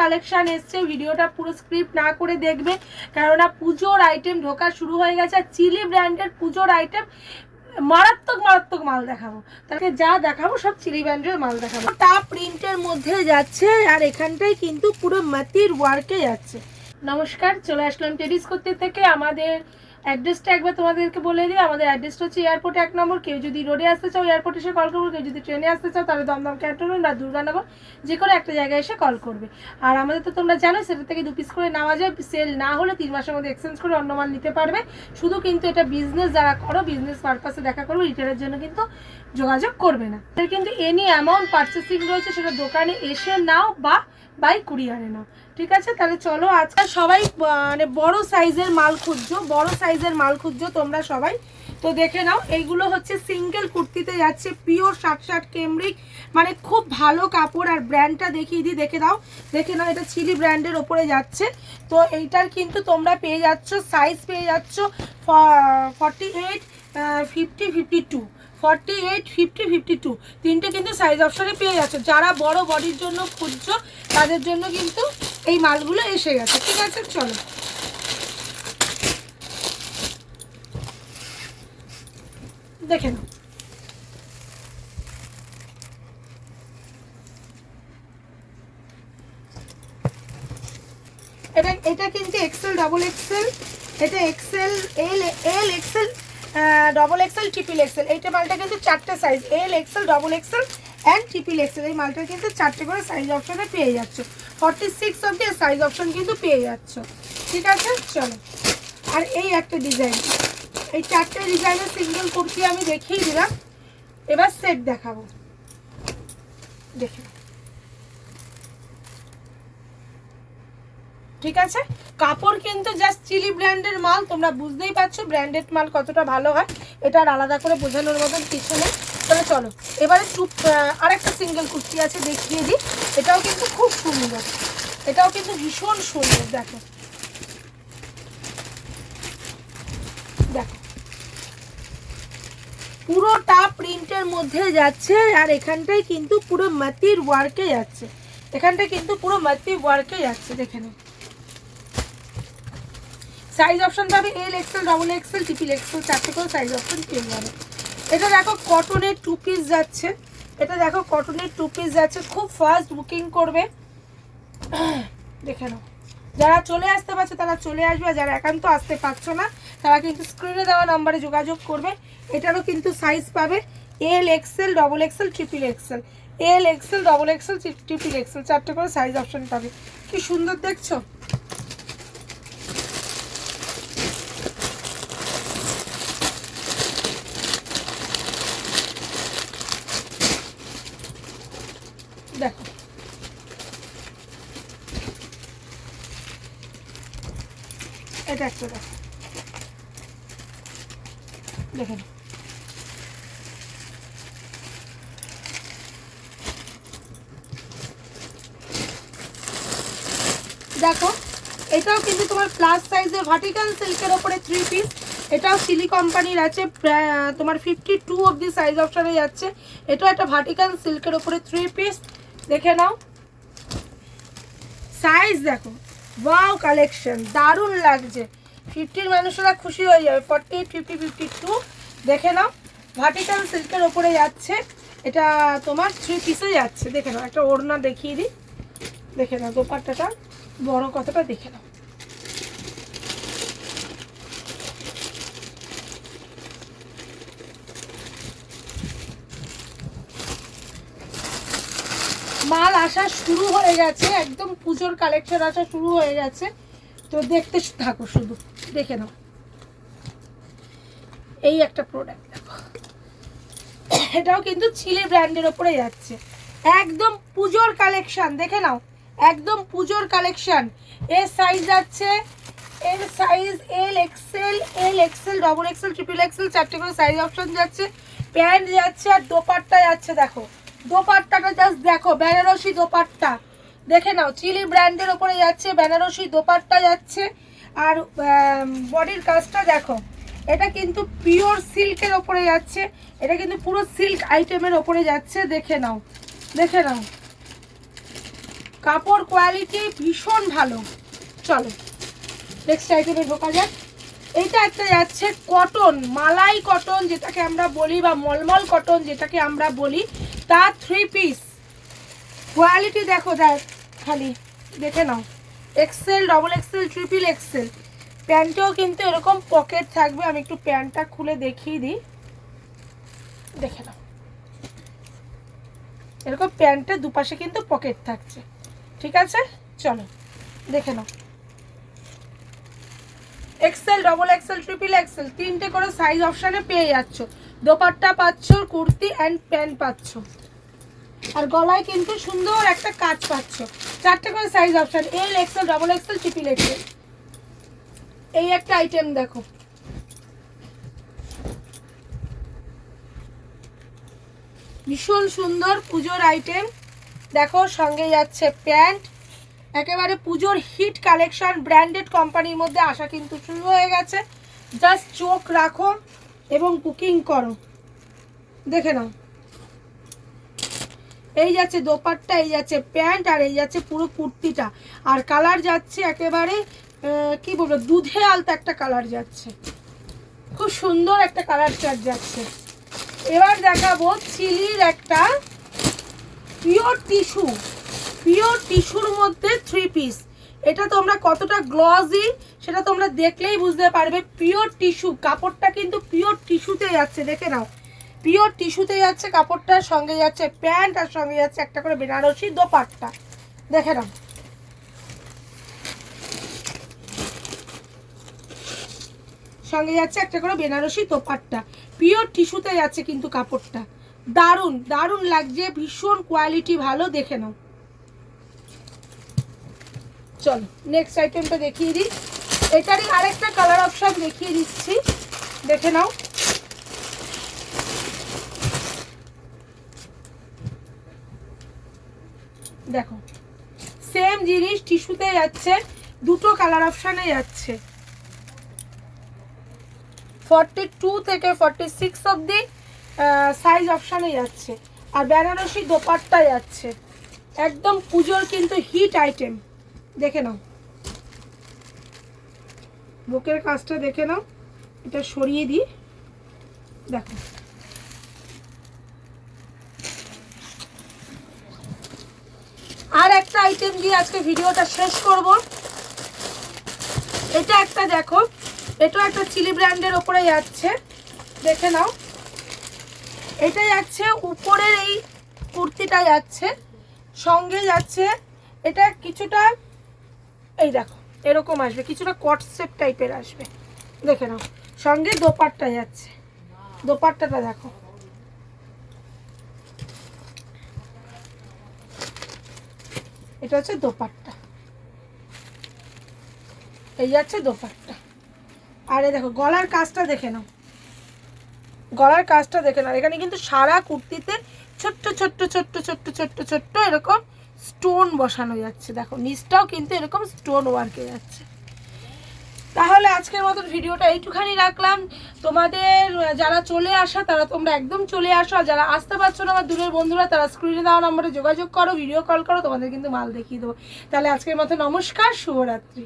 Collection এসছে, ভিডিওটা পুরো স্ক্রিপ্ট না করে দেখবে। কেননা পুজোর আইটেম ঢোকা শুরু হয়ে গেছে, আর চিলি ব্র্যান্ডের পুজোর আইটেম মারাত্মক মারাত্মক মাল দেখাবো। তাকে যা দেখাবো সব চিলি ব্র্যান্ডের মাল দেখাবো। তা প্রিন্টের মধ্যে যাচ্ছে, আর এখানটায় কিন্তু পুরো মাতির ওয়ার্কে যাচ্ছে। নমস্কার, চলে আসলাম টেডিস করতে থেকে। আমাদের অ্যাড্রেসটা একবার তোমাদেরকে বলে দিই, আমাদের অ্যাড্রেসটা হচ্ছে এয়ারপোর্ট এক নম্বর। কেউ যদি রোডে আসতে চাও, এয়ারপোর্টে এসে কল করবে, কেউ যদি ট্রেনে আসতে চাও, তাহলে দমদম ক্যান্টনমেন্ট বা দুর্গানগর যে কোনো একটা জায়গায় এসে কল করবে। আর আমাদের তো তোমরা জানো সেটা থেকে দু পিস করে নেওয়া যায় সেল না হলে তিন মাসের মধ্যে এক্সচেঞ্জ করে অন্য মাল নিতে পারবে। শুধু কিন্তু এটা বিজনেস যারা করো বিজনেস পারপাসে দেখা করবে রিটেলের জন্য কিন্তু যোগাযোগ করবে না। কিন্তু এনি অ্যামাউন্ট পার্চেসিং রয়েছে, সেটা দোকানে এসে নাও বা বাই কুরিয়ারে নাও। ঠিক আছে? তাহলে চলো আজকাল সবাই মানে বড় সাইজের মাল খুঁজছো, বড় সাইজের মাল খুঁজছো তোমরা সবাই। তো দেখে নাও, এইগুলো হচ্ছে সিঙ্গেল কুর্তিতে যাচ্ছে পিওর ষাট ষাট কেমরিক মানে খুব ভালো কাপড়। আর ব্র্যান্ডটা দেখিয়ে দিই, দেখে দাও। দেখে নাও, এটা চিলি ব্র্যান্ডের ওপরে যাচ্ছে। তো এইটার কিন্তু তোমরা পেয়ে যাচ্ছ সাইজ পেয়ে যাচ্ছ forty eight fifty fifty two forty eight fifty fifty two তিনটে কিন্তু সাইজ অপশনে পেয়ে যাচ্ছ। যারা বড় বডির জন্য খুঁজছো, তাদের জন্য কিন্তু এই মালগুলো এসে গেছে। ঠিক আছে, চলো। দেখে নাও। এটা এটা কিন্তু এক্সেল ডবল এক্সেল এটা XL L L XL double XL triple XL এইটা মালটা কিন্তু চারটে size L XL double XL and triple XL এই মালটা কিন্তু চারটে করে সাইজ অপশনে পেয়ে যাচ্ছ। ফর্টি সিক্স অব্দি সাইজ অপশন কিন্তু পেয়ে যাচ্ছ। ঠিক আছে? চলো। আর এই একটা ডিজাইন এই চারটে ডিজাইনের সিঙ্গেল কুর্তি আমি দেখিয়ে দিলাম। এবার সেট দেখাবো। দেখে ঠিক আছে? কাপড় কিন্তু জাস্ট চিলি ব্র্যান্ডের মাল, তোমরা বুঝতেই পারছ ব্র্যান্ডেড মাল কতটা ভালো হয়, এটা আলাদা করে বোঝানোর মতন কিছু নেই। তাহলে চলো, এবারে টুপ আরেকটা সিঙ্গেল কুর্তি আছে, দেখিয়ে দিই। এটাও কিন্তু খুব সুন্দর। এটাও কিন্তু ভীষণ সুন্দর, দেখো। পুরোটা প্রিন্টের মধ্যে যাচ্ছে, আর এখানটায় কিন্তু পুরো মাতির ওয়ার্কে যাচ্ছে। এখানটায় কিন্তু পুরো মাতির ওয়ার্কে যাচ্ছে, দেখে নাও। সাইজ অপশন পাবে L XL double XL triple XL চারটে করে সাইজ অপশন পেয়ে যাবে। এটা দেখো কটনের টু পিস যাচ্ছে। এটা দেখো কটনের টু পিস যাচ্ছে। খুব ফাস্ট বুকিং করবে। দেখে নাও। যারা চলে আসতে পারছে, তারা চলে আসবে। আর যারা একান্ত আসতে পারছ না, তারা কিন্তু স্ক্রিনে দেওয়া নাম্বারে যোগাযোগ করবে। এটারও কিন্তু সাইজ পাবে L XL double XL triple XL L XL double XL triple XL চারটে করে সাইজ অপশন পাবে। কি সুন্দর দেখছ দেখো এটা একটা দেখো। দেখে নাও। দেখো, এটাও কিন্তু তোমার প্লাস সাইজের ভার্টিক্যাল সিল্কের ওপরে থ্রি পিস এটাও সিলি কোম্পানির আছে তোমার ফিফটি টু অব্দি সাইজ অপশানে যাচ্ছে। এটাও একটা ভার্টিক্যাল সিল্কের ওপরে থ্রি পিস দেখে নাও। সাইজ দেখো। ওয়াও কালেকশন দারুণ লাগছে। ফিফটির মানুষরা খুশি হয়ে যাবে। Forty eight fifty fifty two দেখে নাও। ভার্টিক্যাল সিল্কের ওপরে যাচ্ছে। এটা তোমার থ্রি পিসে যাচ্ছে। দেখে নাও, একটা ওড়না দেখিয়ে দিই। দেখে নাও, দোপাট্টাটা, বড় কথাটা দেখে নাও। মাল আসা শুরু হয়ে গেছে, একদম পুজোর কালেকশন আসা শুরু হয়ে গেছে। তো দেখতে থাকো শুধু, দেখে নাও। এই একটা প্রোডাক্ট দেখো। এটাও কিন্তু চিলি ব্র্যান্ডের ওপরে যাচ্ছে। একদম পুজোর কালেকশন দেখে নাও। একদম পুজোর কালেকশন এর সাইজ যাচ্ছে, এর size L XL L XL double XL triple XL চারটে করে সাইজ অপশন যাচ্ছে। প্যান্ট যাচ্ছে আর দোপাট্টা যাচ্ছে, দেখো। দোপাট্টাটা জাস্ট দেখো, বেনারসি দোপাট্টা। দেখে নাও, চিলি ব্র্যান্ডের ওপরে যাচ্ছে, বেনারসি দোপাট্টা যাচ্ছে। আর বডির কাজটা দেখো, এটা কিন্তু পিওর সিল্কের ওপরে যাচ্ছে, এটা কিন্তু পুরো সিল্ক আইটেমের ওপরে যাচ্ছে, দেখে নাও দেখে নাও। কাপড় কোয়ালিটি ভীষণ ভালো। চলো নেক্সট আইটেমে ঢোকা যাক। এইটা একটা যাচ্ছে কটন মালাই কটন যেটাকে আমরা বলি, বা মলমল কটন যেটাকে আমরা বলি। তার থ্রি পিস কোয়ালিটি দেখো খালি দেখে নাও। XL double XL triple XL প্যান্টেও কিন্তু এরকম পকেট থাকবে, আমি একটু প্যান্টটা খুলে দেখিয়ে দিই। দেখে নাও। এরকম প্যান্টের দুপাশে কিন্তু পকেট থাকছে। ঠিক আছে? চলো, দেখে নাও। XL double XL triple XL তিনটে করে সাইজ অপশানে পেয়ে যাচ্ছ। দোপাট্টা পাচ্ছ, কুর্তি অ্যান্ড প্যান্ট পাচ্ছ। আর গলায় কিন্তু সুন্দর একটা কাজ পাচ্ছ। চারটে করে size option L XL double XL triple XL এই একটা আইটেম দেখো। ভীষণ সুন্দর পুজোর আইটেম দেখো, সঙ্গে যাচ্ছে প্যান্ট। একেবারে পুজোর হিট কালেকশন ব্র্যান্ডেড কোম্পানির মধ্যে আসা কিন্তু শুরু হয়ে গেছে। জাস্ট চোখ রাখো এবং বুকিং করো। দেখে নাও। এই যাচ্ছে দোপাট্টা, এই যাচ্ছে প্যান্ট, আর এই যাচ্ছে পুরো কুর্তিটা। আর কালার যাচ্ছে একেবারে কি বলব, দুধে আলতা একটা কালার যাচ্ছে। খুব সুন্দর একটা কালার চার্ট যাচ্ছে। এবার দেখাবো চিলির একটা পিওর টিস্যু। পিওর টিস্যুর মধ্যে থ্রি পিস এটা তোমরা কতটা গ্লজি সেটা তোমরা দেখলেই বুঝতে পারবে। পিওর টিস্যু, কাপড়টা কিন্তু পিওর টিস্যুতে যাচ্ছে দেখে নাও। পিওর টিস্যুতে যাচ্ছে, কাপড়টার সঙ্গে যাচ্ছে প্যান্ট আর সঙ্গে যাচ্ছে, একটা করে বেনারসি দোপাট্টা। দেখে নাও। সঙ্গে যাচ্ছে একটা করে বেনারসি দোপাট্টা। পিওর টিস্যুতে যাচ্ছে কিন্তু কাপড়টা। দারুণ দারুণ লাগছে, ভীষণ কোয়ালিটি ভালো, দেখে নাও। চলো নেক্সট আইটেমটা দেখিয়ে দিই। এটারই আরেকটা কালার অপশন দেখিয়ে দিচ্ছি। দেখে নাও। দেখো সেম জিনিস টিস্যুতে যাচ্ছে, দুটো কালার অপশানে যাচ্ছে। ফর্টি টু থেকে ফর্টি সিক্স অবধি সাইজ অপশানে যাচ্ছে। আর বেনারসি দোপাট্টা যাচ্ছে। একদম পুজোর কিন্তু হিট আইটেম দেখে নাও। বুকের কাজটা দেখে নাও। এটা সরিয়ে দিই। দেখো আর একটা আইটেম দিয়ে আজকে ভিডিওটা শেষ করব। এটা একটা দেখো এটা একটা চিলি ব্র্যান্ডের ওপরে যাচ্ছে দেখে নাও। এটা যাচ্ছে উপরের এই কুর্তিটা যাচ্ছে সঙ্গে যাচ্ছে এটা কিছুটা, এই দেখো, এরকম আসবে, কিছুটা কট সেট টাইপের আসবে। দেখে নাও, সঙ্গে দোপাট্টা যাচ্ছে দোপাট্টাটা দেখো। এটা হচ্ছে দোপাট্টা। এই যাচ্ছে দোপাট্টা। আরে দেখো, গলার কাজটা দেখে নাও। গলার কাজটা দেখে নাও। এখানে কিন্তু সারা কুর্তিতে ছোট্ট ছোট্ট ছোট্ট ছোট্ট ছোট্ট ছোট্ট এরকম স্টোন বসানো যাচ্ছে। দেখো, নিচটাও কিন্তু এরকম স্টোন ওয়ার্কে যাচ্ছে। তাহলে আজকের মতন ভিডিওটা এইটুখানি রাখলাম। তোমাদের যারা চলে আসা, তারা তোমরা একদম চলে আসো। আর যারা আসতে পারছ না, আমার দূরের বন্ধুরা, তারা স্ক্রিনে দেওয়া নম্বরে যোগাযোগ করো ভিডিও কল করো, তোমাদের কিন্তু মাল দেখিয়ে দেবো। তাহলে আজকের মতো নমস্কার, শুভরাত্রি।